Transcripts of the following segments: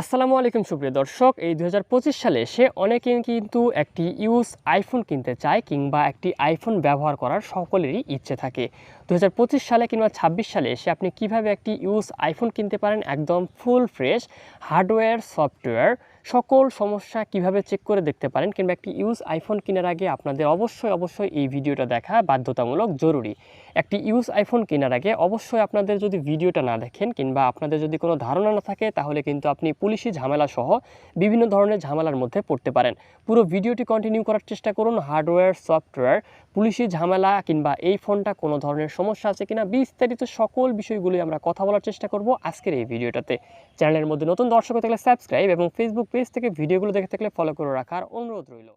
আসসালামু আলাইকুম সুপ্রিয় দর্শক, এই দু হাজার পঁচিশ সালে সে অনেকে কিন্তু একটি ইউজ আইফোন কিনতে চায় কিংবা একটি আইফোন ব্যবহার করার সকলেরই ইচ্ছে থাকে। দু হাজার পঁচিশ সালে কিংবা ছাব্বিশ সালে সে আপনি কীভাবে একটি ইউজ আইফোন কিনতে পারেন? একদম ফুল ফ্রেশ হার্ডওয়্যার, সফটওয়্যার সকল সমস্যা কীভাবে চেক করে দেখতে পারেন কিংবা একটি ইউজ আইফোন কেনার আগে আপনাদের অবশ্যই অবশ্যই এই ভিডিওটা দেখা বাধ্যতামূলক জরুরি। একটি ইউজ আইফোন কেনার আগে অবশ্যই আপনাদের যদি ভিডিওটা না দেখেন কিংবা আপনাদের যদি কোনো ধারণা না থাকে, তাহলে কিন্তু আপনি পুলিশি ঝামেলা সহ বিভিন্ন ধরনের ঝামেলার মধ্যে পড়তে পারেন। পুরো ভিডিওটি কন্টিনিউ করার চেষ্টা করুন হার্ডওয়্যার সফটওয়্যার পুলিশি ঝামেলা কিংবা এই ফোনটা কোনো ধরনের সমস্যা আছে কিনা, বিস্তারিত সকল বিষয়গুলোই আমরা কথা বলার চেষ্টা করব আজকের এই ভিডিওটাতে। চ্যানেলের মধ্যে নতুন দর্শক থাকলে সাবস্ক্রাইব এবং ফেসবুক পেজ থেকে ভিডিওগুলো দেখে থাকলে ফলো করে রাখার অনুরোধ রইল।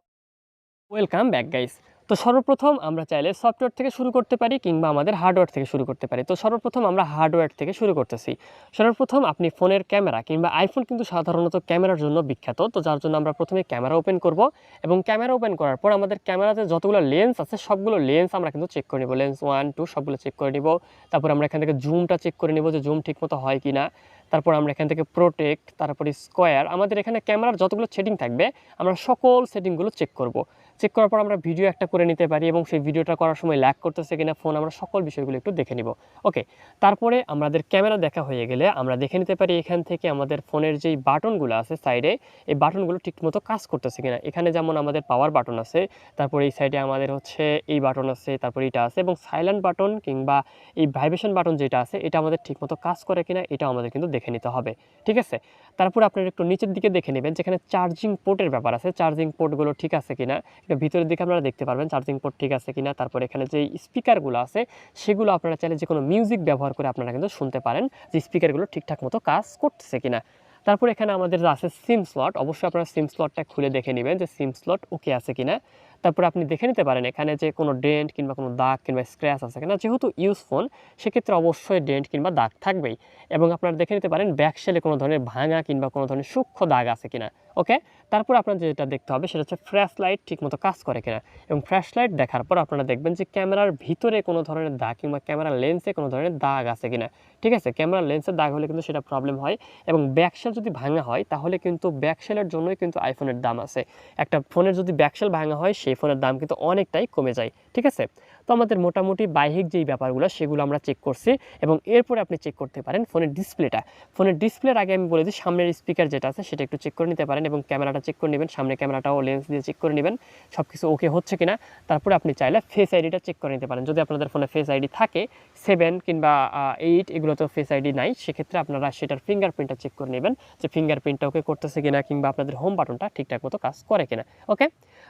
ওয়েলকাম ব্যাক গাইস তো সর্বপ্রথম আমরা চাইলে সফটওয়্যার থেকে শুরু করতে পারি কিংবা আমাদের হার্ডওয়্যার থেকে শুরু করতে পারি। তো সর্বপ্রথম আমরা হার্ডওয়্যার থেকে শুরু করতেছি। সর্বপ্রথম আপনি ফোনের ক্যামেরা কিংবা আইফোন কিন্তু সাধারণত ক্যামেরার জন্য বিখ্যাত। তো যার জন্য আমরা প্রথমে ক্যামেরা ওপেন করব এবং ক্যামেরা ওপেন করার পর আমাদের ক্যামেরাতে যতগুলো লেন্স আছে, সবগুলো লেন্স আমরা কিন্তু চেক করে নিব। লেন্স ওয়ান, টু সবগুলো চেক করে নিব। তারপর আমরা এখান থেকে জুমটা চেক করে নিব যে জুম ঠিকমতো হয় কি না তারপর আমরা এখান থেকে প্রোটেক্ট, তারপরে স্কোয়ার। আমাদের এখানে ক্যামেরার যতগুলো সেটিং থাকবে, আমরা সকল সেটিংগুলো চেক করব। চেক করার পর আমরা ভিডিও একটা করে নিতে পারি এবং সেই ভিডিওটা করার সময় ল্যাক করতেছে কিনা ফোন আমরা সকল বিষয়গুলো একটু দেখে নিব। ওকে তারপরে আমাদের ক্যামেরা দেখা হয়ে গেলে আমরা দেখে নিতে পারি এখান থেকে আমাদের ফোনের যেই বাটনগুলো আছে সাইডে এই বাটনগুলো ঠিকমতো কাজ করতেছে কিনা। এখানে যেমন আমাদের পাওয়ার বাটন আছে, তারপর এই সাইডে আমাদের হচ্ছে এই বাটন আছে, তারপর এটা আছে এবং সাইলেন্ট বাটন কিংবা এই ভাইব্রেশন বাটন যেটা আছে, এটা আমাদের ঠিকমতো কাজ করে কিনা, এটাও আমাদের কিন্তু দেখে নিতে হবে। ঠিক আছে? তারপর আপনারা একটু নিচের দিকে দেখে নেবেন যেখানে চার্জিং পোর্টের ব্যাপার আছে। চার্জিং পোর্টগুলো ঠিক আছে কিনা? এটা ভিতরের দিকে আপনারা দেখতে পারবেন চার্জিং পোর্ট ঠিক আছে কিনা। তারপর এখানে যে স্পিকারগুলো আছে, সেগুলো আপনারা চাইলে যে কোনো মিউজিক ব্যবহার করে আপনারা কিন্তু শুনতে পারেন যে স্পিকারগুলো ঠিকঠাক মতো কাজ করতেছে কিনা। তারপর এখানে আমাদের যে আছে সিম স্লট অবশ্যই আপনারা সিম স্লটটা খুলে দেখে নেবেন যে সিম স্লট ওকে আছে কিনা। তারপর আপনি দেখে নিতে পারেন এখানে যে কোনো ডেন্ট কিংবা কোনো দাগ কিংবা স্ক্র্যাচ আছে কিনা। যেহেতু ইউজ ফোন সেক্ষেত্রে অবশ্যই ডেন্ট কিংবা দাগ থাকবেই এবং আপনারা দেখে নিতে পারেন ব্যাক সেলে কোনো ধরনের ভাঙা কিংবা কোনো ধরনের সূক্ষ্ম দাগ আছে কিনা। ওকে তারপর আপনার যেটা দেখতে হবে সেটা হচ্ছে ফ্ল্যাশ লাইট ঠিকমতো কাজ করে কিনা। এবং ফ্ল্যাশ লাইট দেখার পর আপনারা দেখবেন যে ক্যামেরার ভিতরে কোনো ধরনের দাগ কিংবা ক্যামেরার লেন্সে কোনো ধরনের দাগ আছে কিনা। ঠিক আছে? ক্যামেরার লেন্সের দাগ হলে কিন্তু সেটা প্রবলেম হয় এবং ব্যাকশেল যদি ভাঙা হয়, তাহলে কিন্তু ব্যাকশেলের জন্যই কিন্তু আইফোনের দাম আছে। একটা ফোনের যদি ব্যাকশেল ভাঙা হয় সেই ফোনের দাম কিন্তু অনেকটাই কমে যায়, ঠিক আছে? তো আমাদের মোটামুটি বাহ্যিক যেই ব্যাপারগুলো, সেগুলো আমরা চেক করছি এবং এরপরে আপনি চেক করতে পারেন ফোনের ডিসপ্লেটা ফোনের ডিসপ্লের আগে আমি বলে দিই, সামনের স্পিকার যেটা আছে, সেটা একটু চেক করে নিতে পারেন এবং ক্যামেরাটা চেক করে নেবেন। সামনে ক্যামেরাটাও লেন্স দিয়ে চেক করে নেবেন সব কিছু ওকে হচ্ছে কিনা। তারপরে আপনি চাইলে ফেস আইডিটা চেক করে নিতে পারেন। যদি আপনাদের ফোনে ফেস আইডি থাকে সেভেন কিংবা এইট এগুলো তো ফেস আইডি নাই, সেক্ষেত্রে আপনারা সেটার ফিঙ্গারপ্রিন্টটা চেক করে নেবেন যে ফিঙ্গারপ্রিন্টটা ওকে করতেছে কিনা কিংবা আপনাদের হোম বাটনটা ঠিকঠাক মতো কাজ করে কিনা ওকে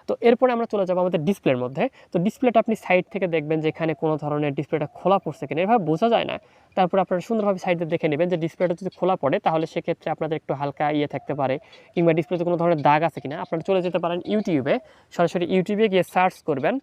তো এরপরে আমরা চলে যাব আমাদের ডিসপ্লের মধ্যে। তো ডিসপ্লেটা আপনি সাইড থেকে দেখবেন যে এখানে কোনো ধরনের ডিসপ্লেটা খোলা পড়ছে কিনা। এভাবে বোঝা যায় না। তারপর আপনারা সুন্দরভাবে সাইডে দেখে নেবেন যে ডিসপ্লেটা যদি খোলা পড়ে, তাহলে সেক্ষেত্রে আপনাদের একটু হালকা ইয়ে থাকতে পারে। কিংবা ডিসপ্লেতে কোনো ধরনের দাগ আছে কিনা। আপনারা চলে যেতে পারেন ইউটিউবে সরাসরি ইউটিউবে গিয়ে সার্চ করবেন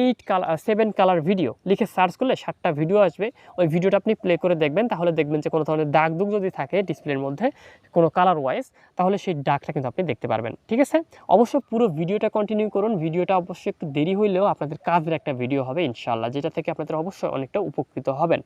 eight colour seven colour video লিখে সার্চ করলে সাতটা ভিডিও আসবে। ওই ভিডিওটা আপনি প্লে করে দেখবেন, তাহলে দেখবেন যে কোনো ধরনের দাগ দুগ যদি থাকে ডিসপ্লের মধ্যে, কোনো কালার ওয়াইজ তাহলে সেই দাগটা কিন্তু আপনি দেখতে পারবেন। ঠিক আছে? অবশ্য পুরো ভিডিওটা কন্টিনিউ করুন। ভিডিওটা অবশ্যই একটু দেরি হইলেও আপনাদের কাজের একটা ভিডিও হবে ইনশাল্লাহ যেটা থেকে আপনাদের অবশ্যই অনেকটা উপকৃত হবেন।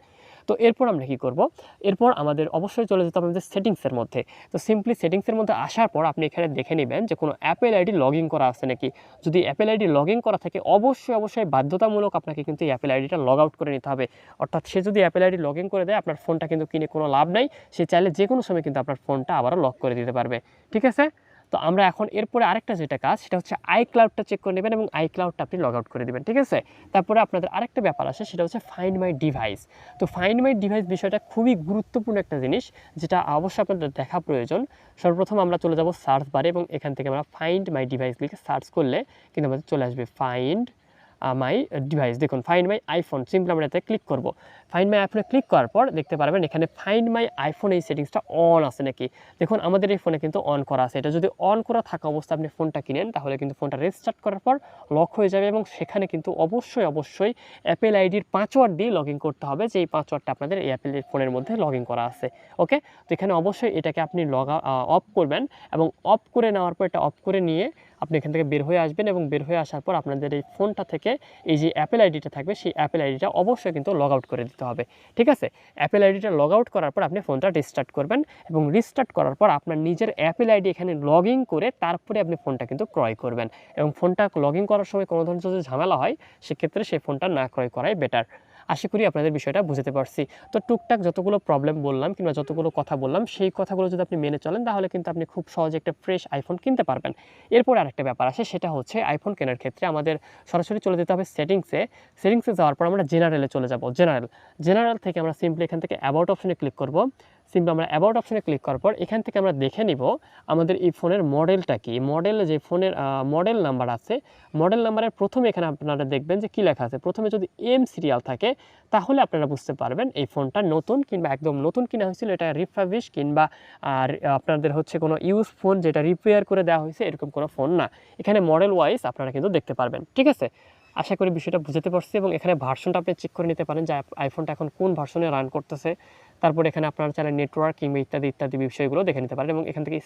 তো এরপর আমরা কি করব? এরপর আমাদের অবশ্যই চলে যেতে হবে আমাদের সেটিংসের মধ্যে। তো সিম্পলি সেটিংসের মধ্যে আসার পর আপনি এখানে দেখে নেবেন যে কোনো অ্যাপেল আইডি লগ করা আছে নাকি। যদি অ্যাপেল আইডি লগ করা থাকে, অবশ্যই অবশ্যই বাধ্যতামূলক আপনাকে কিন্তু এই অ্যাপেল আইডিটা লগ আউট করে নিতে হবে। অর্থাৎ সে যদি অ্যাপেল আইডি লগ করে দেয়, আপনার ফোনটা কিন্তু কিনে কোনো লাভ নাই। সে চাইলে যে কোনো সময় কিন্তু আপনার ফোনটা আবারও লক করে দিতে পারবে। ঠিক আছে? তো আমরা এখন এরপরে আরেকটা যেটা কাজ, সেটা হচ্ছে আই ক্লাউডটা চেক করে নেবেন এবং আই ক্লাউডটা আপনি লগ আউট করে দেবেন, ঠিক আছে? তারপরে আপনাদের আরেকটা ব্যাপার আছে, সেটা হচ্ছে ফাইন্ড মাই ডিভাইস তো ফাইন্ড মাই ডিভাইস বিষয়টা খুবই গুরুত্বপূর্ণ একটা জিনিস, যেটা অবশ্যই আপনাদের দেখা প্রয়োজন। সর্বপ্রথম আমরা চলে যাব সার্চ বারে এবং এখান থেকে আমরা ফাইন্ড মাই ডিভাইস লিখে সার্চ করলে কিন্তু আমাদের চলে আসবে ফাইন্ড মাই ডিভাইস দেখুন ফাইন্ড মাই আইফোন সিম্পল আমরা এতে ক্লিক করব। ফাইন্ড মাই আইফোনে ক্লিক করার পর দেখতে পারবেন, এখানে ফাইন্ড মাই আইফোন এই সেটিংসটা অন আছে নাকি? দেখুন, আমাদের এই ফোনে কিন্তু অন করা আছে। এটা যদি অন করা থাকা অবস্থা আপনি ফোনটা কিনেন, তাহলে কিন্তু ফোনটা রেজিস্টার্ট করার পর লক হয়ে যাবে এবং সেখানে কিন্তু অবশ্যই অবশ্যই অ্যাপেল আইডির পাঁচওয়ার্ড দিয়ে লগ করতে হবে, যে এই পাঁচওয়ার্ডটা আপনাদের এই অ্যাপেলের ফোনের মধ্যে লগ করা আছে। ওকে তো এখানে অবশ্যই এটাকে আপনি লগ অফ করবেন এবং অফ করে নেওয়ার পর এটা অফ করে নিয়ে আপনি এখান থেকে বের হয়ে আসবেন এবং বের হয়ে আসার পর আপনাদের এই ফোনটা থেকে এই যে অ্যাপেল আইডিটা থাকবে, সেই অ্যাপেল আইডিটা অবশ্যই কিন্তু লগ আউট করে দিতে হবে। ঠিক আছে? অ্যাপেল আইডিটা লগ আউট করার পর আপনি ফোনটা রিস্টার্ট করবেন এবং রিস্টার্ট করার পর আপনার নিজের অ্যাপেল আইডি এখানে লগ ইন করে তারপরে আপনি ফোনটা কিন্তু ক্রয় করবেন। এবং ফোনটা লগ ইন করার সময় কোনো ধরনের যদি ঝামেলা হয়, সেক্ষেত্রে সেই ফোনটা না ক্রয় করাই বেটার আশা করি আপনাদের বিষয়টা বুঝতে পারছি। তো টুকটাক যতগুলো প্রবলেম বললাম কিংবা যতগুলো কথা বললাম, সেই কথাগুলো যদি আপনি মেনে চলেন, তাহলে কিন্তু আপনি খুব সহজে একটা ফ্রেশ আইফোন কিনতে পারবেন। এরপর আরেকটা ব্যাপার আসে সেটা হচ্ছে আইফোন কেনার ক্ষেত্রে আমাদের সরাসরি চলে যেতে হবে সেটিংসে সেটিংসে যাওয়ার পর আমরা জেনারেলে চলে যাব। জেনারেল জেনারেল থেকে আমরা সিম্পলি এখান থেকে অ্যাবাউট অপশনে ক্লিক করব। সিম্পলি আমরা অ্যাবাউট অপশনে ক্লিক করার পর এখান থেকে আমরা দেখে নিব আমাদের এই ফোনের মডেলটা কি। মডেল যে ফোনের মডেল নাম্বার আছে মডেল নাম্বারের প্রথমে এখানে আপনারা দেখবেন যে কী লেখা আছে। প্রথমে যদি এম সিরিয়াল থাকে, তাহলে আপনারা বুঝতে পারবেন এই ফোনটা নতুন কিংবা একদম নতুন কিনা হয়েছিল, এটা রিফাবিশ কিংবা, আর আপনাদের হচ্ছে কোনো ইউজ ফোন যেটা রিপেয়ার করে দেওয়া হয়েছে, এরকম কোনো ফোন না। এখানে মডেল ওয়াইজ আপনারা কিন্তু দেখতে পারবেন। ঠিক আছে? আশা করি বিষয়টা বুঝতে পারছি এবং এখানে ভার্সনটা আপনি চেক করে নিতে পারেন যে আইফোনটা এখন কোন ভার্সনে রান করতেছে। তারপর এখানে আপনার চ্যানেল নেটওয়ার্ক কিংবা ইত্যাদি ইত্যাদি বিষয়গুলো দেখে নিতে পারেন এবং এখান থেকে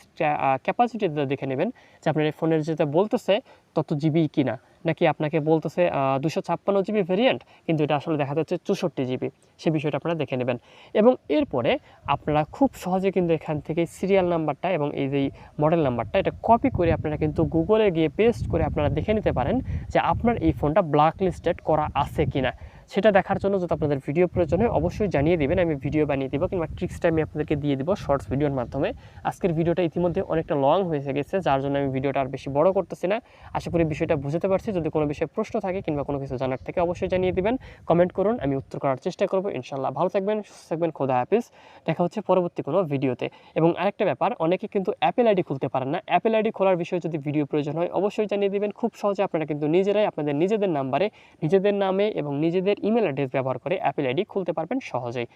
ক্যাপাসিটিটা দেখে নেবেন যে আপনার এই ফোনের যেটা বলতেছে, তত জিবি কিনা। নাকি আপনাকে বলতেছে দুশো ছাপ্পান্ন জিবি ভেরিয়েন্ট কিন্তু এটা আসলে দেখা যাচ্ছে চৌষট্টি জিবি। সে বিষয়টা আপনারা দেখে নেবেন। এবং এরপরে আপনারা খুব সহজে কিন্তু এখান থেকে সিরিয়াল নাম্বারটা এবং এই যে মডেল নাম্বারটা এটা কপি করে আপনারা কিন্তু গুগলে গিয়ে পেস্ট করে আপনারা দেখে নিতে পারেন যে আপনার এই ফোনটা ব্ল্যাক লিস্টেড করা আছে কিনা। সেটা দেখার জন্য যদি আপনাদের ভিডিও প্রয়োজন হয় অবশ্যই জানিয়ে দিবেন, আমি ভিডিও বানিয়ে দিব কিংবা ট্রিক্সটা আমি আপনাদেরকে দিয়ে দিব শর্টস ভিডিওর মাধ্যমে। আজকের ভিডিওটা ইতিমধ্যে অনেকটা লং হয়ে গেছে, যার জন্য আমি ভিডিওটা আর বেশি বড় করতেছি না। আশা করি বিষয়টা বুঝতে পারছি। যদি কোনো বিষয়ে প্রশ্ন থাকে কিংবা কোনো কিছু জানার থেকে অবশ্যই জানিয়ে দিবেন। কমেন্ট করুন, আমি উত্তর করার চেষ্টা করব। ইনশাল্লাহ ভালো থাকবেন, সুস্থ থাকবেন, খোদা হাফিজ। দেখা হচ্ছে পরবর্তী কোনো ভিডিওতে এবং আরেকটা ব্যাপার, অনেকে কিন্তু অ্যাপেল আইডি খুলতে পারেন না। অ্যাপেল আইডি খোলার বিষয়ে যদি ভিডিও প্রয়োজন হয়, অবশ্যই জানিয়ে দিবেন। খুব সহজে আপনারা কিন্তু নিজেরাই, আপনাদের নিজেদের নাম্বারে নিজেদের নামে এবং নিজেদের ইমেল অ্যাড্রেস ব্যবহার করে অ্যাপেল আইডি খুলতে পারবেন সহজেই।